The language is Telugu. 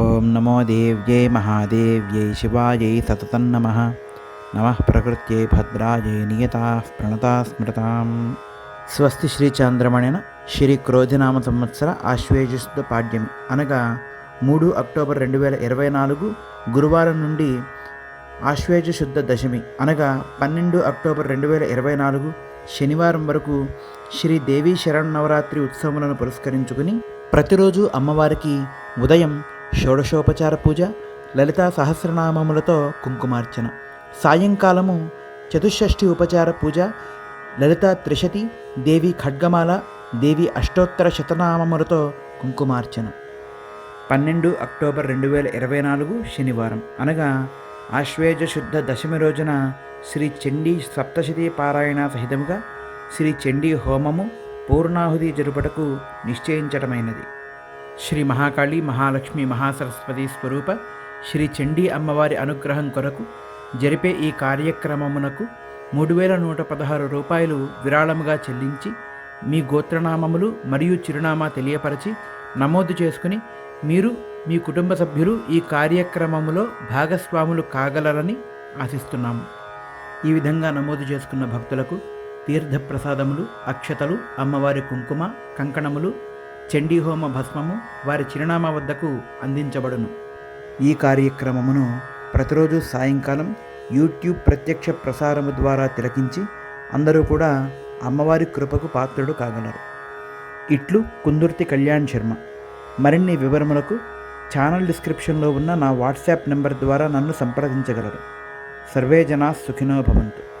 ఓం నమో దేవ్యై మహాదేవ్యై శివాయై సతతం నమ. నమ ప్రకృత్యై భద్రాయై నియతా ప్రణతా స్మృతాం. స్వస్తి శ్రీ చంద్రమణిన శ్రీ క్రోధినామ సంవత్సర ఆశ్వేజుశుద్ధ పాడ్యమి అనగా మూడు అక్టోబర్ రెండు వేల ఇరవై నాలుగు గురువారం నుండి ఆశ్వేజ శుద్ధ దశమి. అనగా పన్నెండు అక్టోబర్ రెండు వేల ఇరవై నాలుగు శనివారం వరకు శ్రీ దేవీ శరణవరాత్రి ఉత్సవములను పురస్కరించుకుని ప్రతిరోజు అమ్మవారికి ఉదయం షోడశోపచార పూజ లలితా సహస్రనామములతో కుంకుమార్చన. సాయంకాలము చతుషష్ఠి ఉపచార పూజ లలిత త్రిశతి దేవి ఖడ్గమాల దేవి అష్టోత్తర శతనామములతో కుంకుమార్చన. పన్నెండు అక్టోబర్ రెండు వేల ఇరవై నాలుగు శనివారం. అనగా ఆశ్వేజ శుద్ధ దశమి రోజున శ్రీ చండీ సప్తశతీ పారాయణ సహితముగా శ్రీ చండీ హోమము పూర్ణాహుతి జరుపుటకు నిశ్చయించటమైనది. శ్రీ మహాకాళి మహాలక్ష్మి మహాసరస్వతి స్వరూప శ్రీ చండీ అమ్మవారి అనుగ్రహం కొరకు జరిపే ఈ కార్యక్రమమునకు మూడు వేల నూట పదహారు రూపాయలు విరాళముగా చెల్లించి మీ గోత్రనామములు మరియు చిరునామా తెలియపరచి నమోదు చేసుకుని మీరు మీ కుటుంబ సభ్యులు ఈ కార్యక్రమములో భాగస్వాములు కాగలరని ఆశిస్తున్నాము ఈ విధంగా నమోదు చేసుకున్న భక్తులకు తీర్థప్రసాదములు అక్షతలు అమ్మవారి కుంకుమ కంకణములు చండీహోమ భస్మము వారి చిరునామా వద్దకు అందించబడును. ఈ కార్యక్రమమును ప్రతిరోజు సాయంకాలం యూట్యూబ్ ప్రత్యక్ష ప్రసారము ద్వారా తిలకించి అందరూ కూడా అమ్మవారి కృపకు పాత్రుడు కాగలరు. ఇట్లు కుందుర్తి కళ్యాణ్ శర్మ. మరిన్ని వివరములకు ఛానల్ డిస్క్రిప్షన్లో ఉన్న నా వాట్సాప్ నెంబర్ ద్వారా నన్ను సంప్రదించగలరు. సర్వే జనా సుఖినో భవంతు.